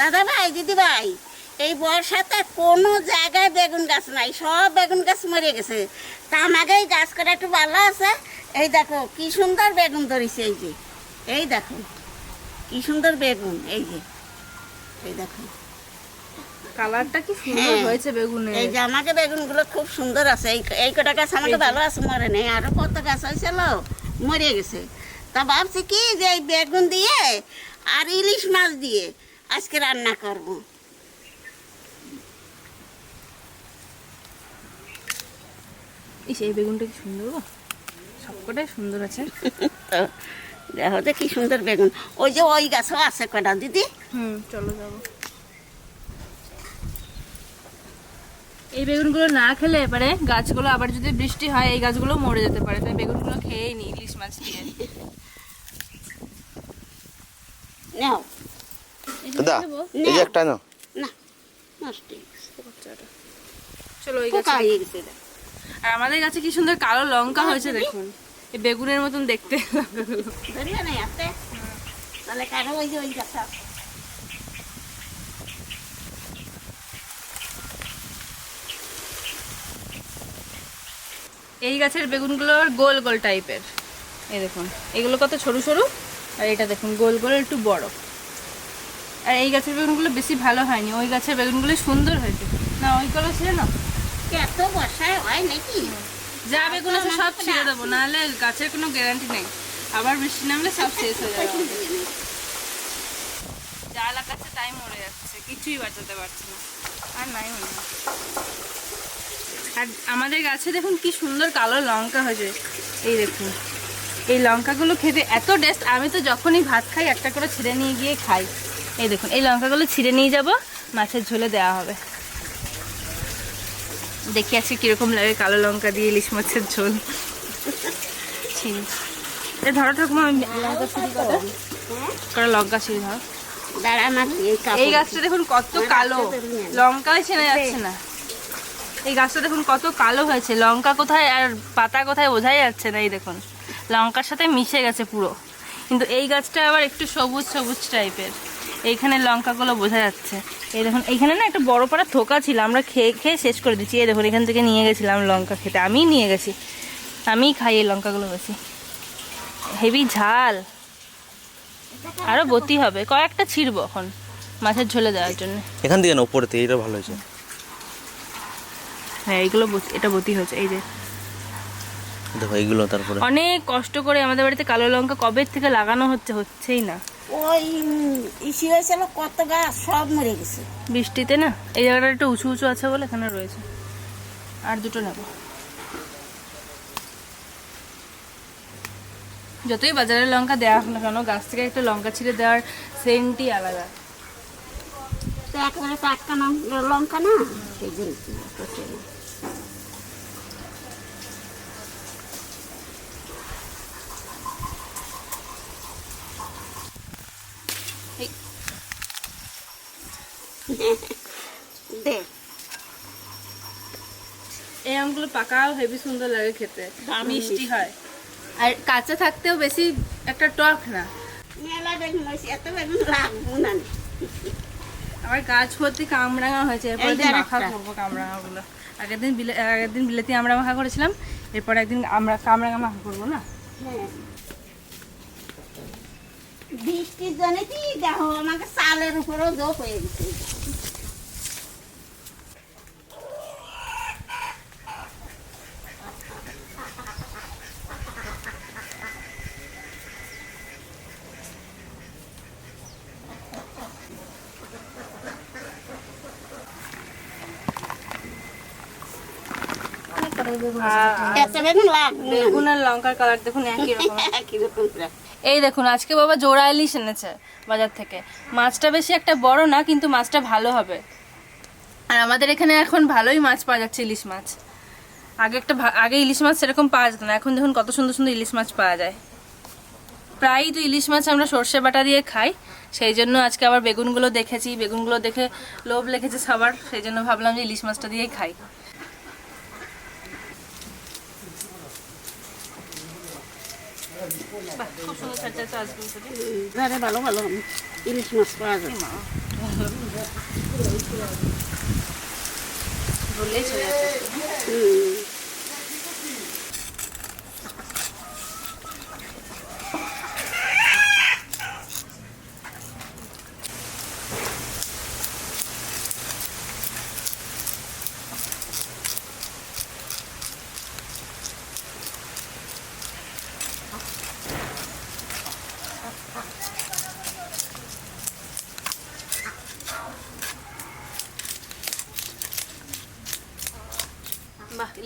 দাদা ভাই দিদি ভাই এই বর্ষাতে কোনো জায়গায় বেগুন গাছ নাই সব বেগুন গাছ মরে গেছে। তা আমাকে এই গাছ করে একটু ভালো আছে। এই দেখো কি সুন্দর বেগুন ধরেছে এই যে। এই দেখো কি সুন্দর বেগুন এই যে। এই দেখো। কালারটা কি সুন্দর হ্যাঁ। হয়েছে বেগুনের। এই যে আমাকে বেগুনগুলো খুব সুন্দর আছে। এই এই কটা গাছ আমাকে ভালো আছে মরে নেই। আরও কত গাছ হয়েছিল মরে গেছে। তা ভাবছি কি যে এই বেগুন দিয়ে আর ইলিশ মাছ দিয়ে আজকে রান্না করব। এই বেগুনটা কি সুন্দর সবকটাই সুন্দর আছে। দেখো যে কি সুন্দর বেগুন। ওই যে ওই গাছও আছে কটা দিদি? হুম চলো যাব। এই বেগুনগুলো না খেলে এবারে গাছগুলো আবার যদি বৃষ্টি হয় এই গাছগুলো মরে যেতে পারে। তাই বেগুনগুলো খেয়েই নি ইলিশ মাছ দিয়ে নাও। দাদা এই যে একটা নাও। না নষ্ট চলো গাছে। আর আমাদের গাছে কি সুন্দর কালো লঙ্কা হয়েছে দেখুন। এই বেগুনের মতন দেখতে। তাহলে কারও ওই যে ওই এই গাছের বেগুনগুলো আবার গোল গোল টাইপের এই দেখুন এগুলো কত সরু সরু? আর এটা দেখুন গোল গোল একটু বড়। আর এই গাছের বেগুনগুলো বেশি ভালো হয়নি ওই গাছের বেগুনগুলো সুন্দর হয়েছে। না ওইগুলো ছিল না? এত বর্ষায় হয় নাকি? যা বেগুন আছে সব ছিঁড়ে দেবো নাহলে গাছের কোনো গ্যারান্টি নেই। আবার বৃষ্টি নামলে সব শেষ হয়ে যাবে। যা লাগাচ্ছে তাই মরে যাচ্ছে কিছুই বাঁচাতে পারছে না। আর নাই মনে আর আমাদের গাছে দেখুন কি সুন্দর কালো লঙ্কা হয়েছে। এই দেখুন। এই লঙ্কাগুলো খেতে এত টেস্ট আমি তো যখনই ভাত খাই একটা করে ছিঁড়ে নিয়ে গিয়ে খাই। এই দেখুন এই লঙ্কাগুলো ছিঁড়ে নিয়ে যাব মাছের ঝোলে দেওয়া হবে। দেখি আজকে কীরকম লাগে কালো লঙ্কা দিয়ে ইলিশ মাছের ঝোল। ছিঁড়ি এ ধরো ঠাকুমা আমি লঙ্কা ছিঁড়ি লঙ্কা ছিঁড়ি ধরো। এই এই গাছটা দেখুন কত কালো। লঙ্কাই চেনা যাচ্ছে না। এই গাছটা দেখুন কত কালো হয়েছে। লঙ্কা কোথায় আর পাতা কোথায় বোঝাই যাচ্ছে না এই দেখুন। লঙ্কার সাথে মিশে গেছে পুরো। কিন্তু এই গাছটা আবার একটু সবুজ সবুজ টাইপের এইখানে লঙ্কাগুলো বোঝা যাচ্ছে। এই দেখুন এইখানে না একটা বড় পাড়া থোকা ছিল আমরা খেয়ে খেয়ে শেষ করে দিচ্ছি। এই দেখুন এখান থেকে নিয়ে গেছিলাম লঙ্কা খেতে। আমিই নিয়ে গেছি। আমিই খাই এই লঙ্কাগুলো বেশি। হেভি ঝাল। আরও বতি হবে। কয়েকটা ছিড়বো এখন মাছের ঝোলে দেওয়ার জন্য। এখান থেকে না উপরেতে এইটা ভালো হয়েছে। হ্যাঁ এইগুলো এটা বতি হয়েছে। এই যে দেখো এইগুলো তারপরে। অনেক কষ্ট করে আমাদের বাড়িতে কালো লঙ্কা কবে থেকে লাগানো হচ্ছে হচ্ছেই না। ওই ইসি হয়েছিল কত গাছ সব মরে গেছে। বৃষ্টিতে না এই জায়গাটা একটু উঁচু উঁচু আছে বলে এখানে রয়েছে। আর দুটো নেব। যতই বাজারের লঙ্কা দেওয়া হোক না কেন গাছ থেকে একটা লঙ্কা ছিঁড়ে দেওয়ার সেন্টই আলাদা। তো একেবারে টাটকা লঙ্কা না সেই জন্য দে। এই আমগুলো পাকাও হেভি সুন্দর লাগে খেতে। মিষ্টি। হয়। আর কাঁচা থাকতেও বেশি একটা টক না। মেলা বেগুন হয়েছে এত বেগুন লাগবো না। আমার গাছ ভর্তি কামরাঙা হয়েছে এরপর দিন মাখা। করব কামরাঙাগুলো আগের দিন বিলে আগের দিন বিলেতি আমরা মাখা করেছিলাম এরপর একদিন আমরা কামরাঙা মাখা করব না? হ্যাঁ। বৃষ্টির জন্য কি দেখো আমাকে চালের উপরেও জোপ হয়ে গেছে এত বেগুন লাগবে না। বেগুন আর লঙ্কার কালার দেখুন একই রকম একই করে? এই দেখুন, আজকে বাবা জোড়া ইলিশ এনেছে বাজার থেকে। মাছটা বেশি একটা বড় না, কিন্তু মাছটা ভালো হবে। আর আমাদের এখানে এখন ভালোই মাছ পাওয়া যাচ্ছে, ইলিশ মাছ। আগে একটা আগে ইলিশ মাছ সেরকম পাওয়া যেত না, এখন দেখুন কত সুন্দর সুন্দর ইলিশ মাছ পাওয়া যায়। প্রায়ই তো ইলিশ মাছ আমরা সর্ষে বাটা দিয়ে খাই, সেই জন্য আজকে আবার বেগুনগুলো দেখেছি, বেগুনগুলো দেখে লোভ লেগেছে সবার, সেই জন্য ভাবলাম যে ইলিশ মাছটা দিয়েই খাই। খুব সুন্দর চাষগুলো সাথে এবারে ভালো ভালো। ইলিশ মাছ পাওয়া যায় বললেই চলে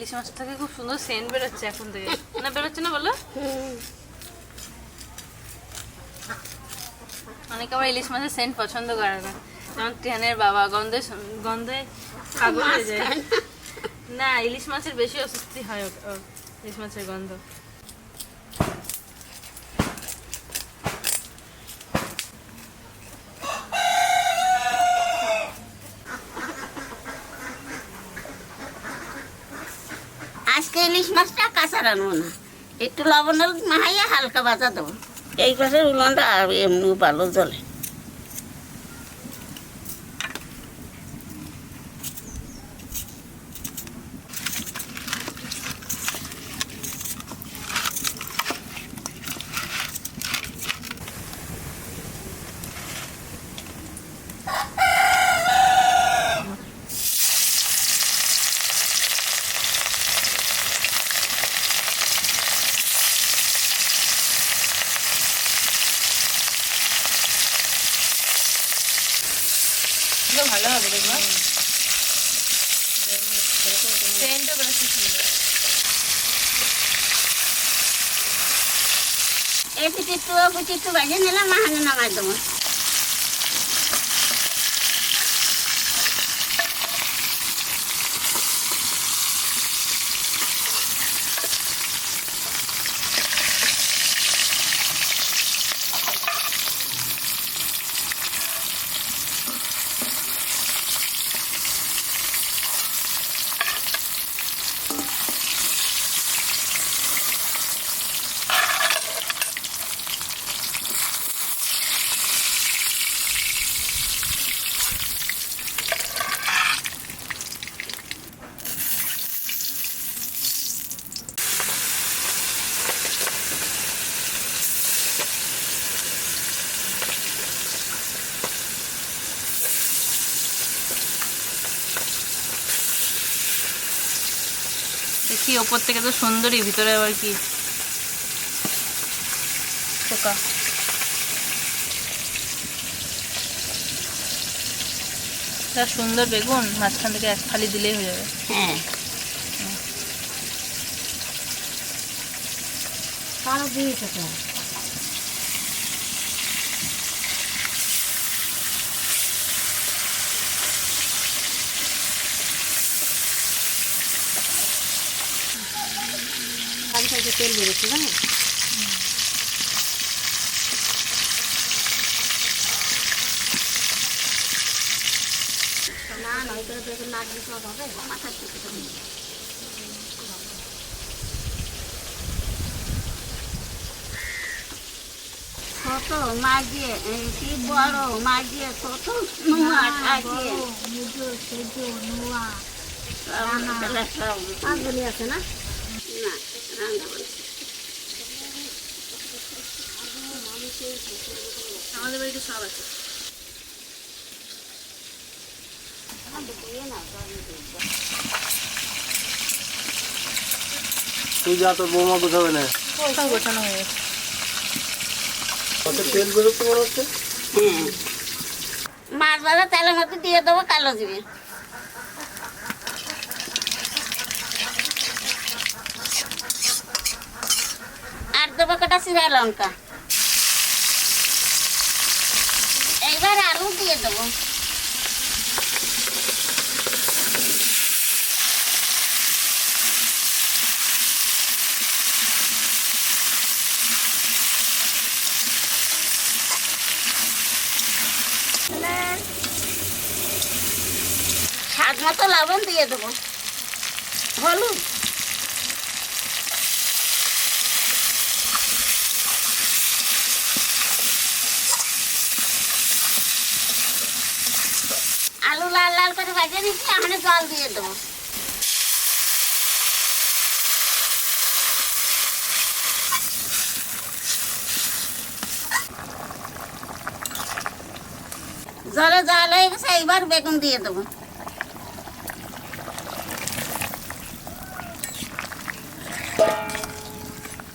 ইলিশ মাছ থেকে খুব সুন্দর সেন্ট বেরোচ্ছে এখন থেকে। না বেরোচ্ছে না বলো? অনেকে আবার ইলিশ মাছের সেন্ট পছন্দ করে না। যেমন ট্রেনের বাবা গন্ধে গন্ধে পাগল হয়ে যায়। না ইলিশ মাছের বেশি অস্বস্তি হয় ইলিশ মাছের গন্ধ আজকে ইলিশ মাছটা কাঁচা রানবো না। একটু লবণ হলে মাহাইয়া হালকা বাজা দেবো। এই পাশের উলনটা এমনি ভালো জলে হবে দেখব সেন্টও বেরোচ্ছে সুন্দর এই পিঠে একটু ভেজে নিলাম মাহানো নামাই দেবো। দেখি ওপর থেকে তো সুন্দরই ভিতরে আবার কি? পোকা যা সুন্দর বেগুন মাঝখান থেকে এক ফালি দিলেই হয়ে যাবে। হ্যাঁ। কারও দিয়েছে বাড়ি তেল বেরোচ্ছে জানো? না না ওই করে বেগুন না দিলে সব হবে মাথা ছোট মাগিয়ে এই কি বড় মাগিয়ে ছোট নোয়া আছে না? না। রান্না বলে আমাদের বাড়িতে সব আছে। তুই যা তোর বৌমা বোঝাবে না। সব গোছানো হয়ে গেছে। কত তেল বেরোচ্ছে মনে হচ্ছে? মাছ ভাজা তেলের মধ্যে দিয়ে দেবো কালো জিরে। দেবো কটা চিরা লঙ্কা। এইবার আলু দিয়ে দেবো। স্বাদ মতো লবণ দিয়ে দেবো। হলুদ। লাল লাল করে ভেজে নিচ্ছি এখন জল দিয়ে দেবো। জলে জল হয়ে গেছে, এইবার বেগুন দিয়ে দেবো।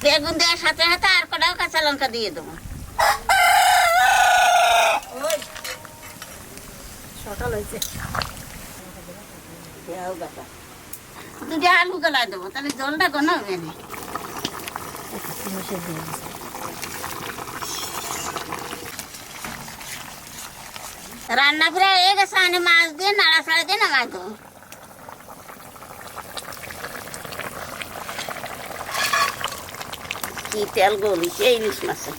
বেগুন দেওয়ার সাথে সাথে আর কটাও কাঁচা লঙ্কা দিয়ে দেবো। সকাল হয়েছে দুটো আলু গলায় দেবো তাহলে জলটা ঘন হবে না রান্না করে এ গেছে আমি মাছ দিয়ে নাড়া ছাড়া দিয়ে নামাই দেবো কি তেল গলিছে ইলিশ মাছে।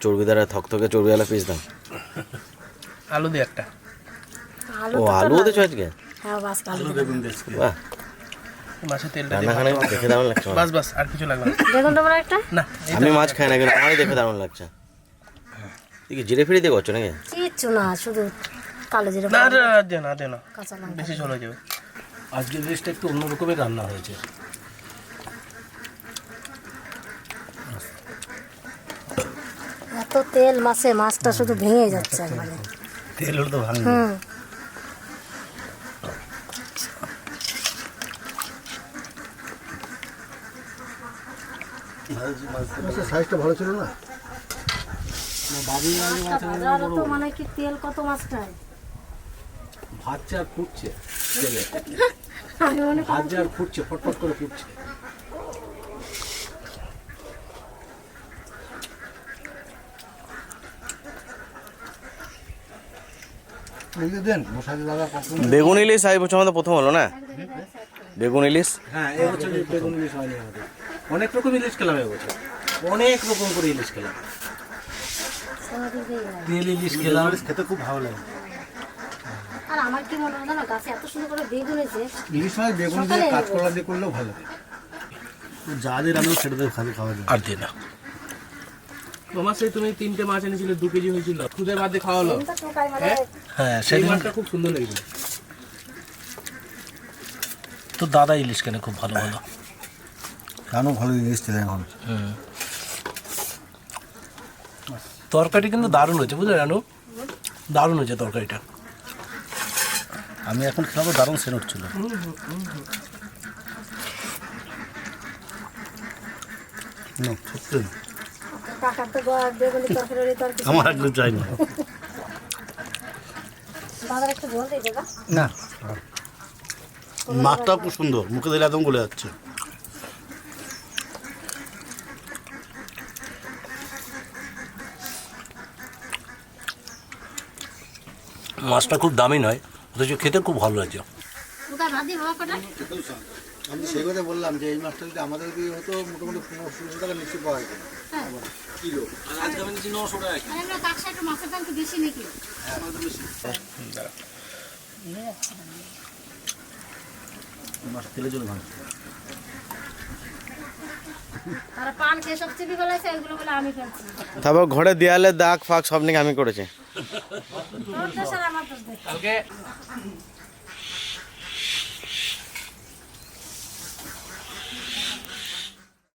চর্বিদার থকথকে চর্বিওয়ালা পিস দাম আলু দিয়ে একটা ও আলু চাই আজকে হ্যাঁ বাস আলু বেগুন দিয়ে বাহ মাছের তেলটা দেখে দারুণ লাগছে বাস বাস আর কিছু লাগবে না। বেগুন তোমার একটা না এই আমি মাছ খাই না কিন্তু আমারই দেখে দারুণ লাগছে তুই কি জিরে ফিরে দিয়ে করছ নাকি কিচ্ছু না শুধু কালো জিরে না না না দে না দে না কাঁচা লঙ্কা বেশি ঝোল হয়ে যাবে আজকের জিনিসটা একটু অন্য রকমের রান্না হয়েছে তেল মাছে মাছটা শুধু ভেঙে যাচ্ছে একবারে। তেল তো ভাঙবে হুম। সাইজটা ভালো ছিল না? তো মানে কি তেল কত মাছটায়? ভাজছে আর ফুটছে তেলে। আর ফুটছে ফটফট করে ফুটছে দেন মশারি লাগা বেগুন ইলিশ এই বছর আমাদের প্রথম হলো না? বেগুন ইলিশ? হ্যাঁ এবছর বেগুন ইলিশ হয়নি আমাদের। অনেক রকম ইলিশ খেলাম এবছর অনেক রকম করে ইলিশ খেলাম। তেল ইলিশ খেলাম খেতে খুব ভালো লাগে। আর আমার কি মনে হয় না গাছে এত সুন্দর করে বেগুন হয়েছে ইলিশ মাছ বেগুন দিয়ে কাঁচকলা দিয়ে করলেও ভালো লাগে। যাদের আমি সেটা দিয়ে খালি খাওয়া যায়। আর দিয়ে না। তোমার সেই তুমি তিনটে মাছ এনেছিলে দু কেজি হয়েছিল। খুদে ভাত দিয়ে খাওয়ালো। মানে হ্যাঁ? সেই মাছটা খুব সুন্দর লেগেছিল। তো দাদা ইলিশ কেন খুব ভালো ভালো কানও ভালো জিনিস ছিল এখন? তরকারি কিন্তু দারুণ হয়েছে বুঝলে রানু? দারুণ হয়েছে তরকারিটা। আমি এখন খেলাবো দারুণ সেন হচ্ছিল না, সত্যি না। তো বেগুনি তরকারি হলে তো আমার একদম চাই না। দাদার একটু জল দিয়ে দেবা না। মাছটা খুব সুন্দর মুখে দিলে একদম গলে যাচ্ছে। মাছটা খুব দামি নয় অথচ খেতে খুব ভালো লাগছে। আমি সেই কথা বললাম যে এই মাছটা যদি আমাদের দিয়ে হতো মোটামুটি পনেরোশো টাকা নিশ্চয়ই পাওয়া যেত। বলে আমি তারপর ঘরে দেয়ালে দাগ ফাঁক সব নাকি আমি করেছি। কালকে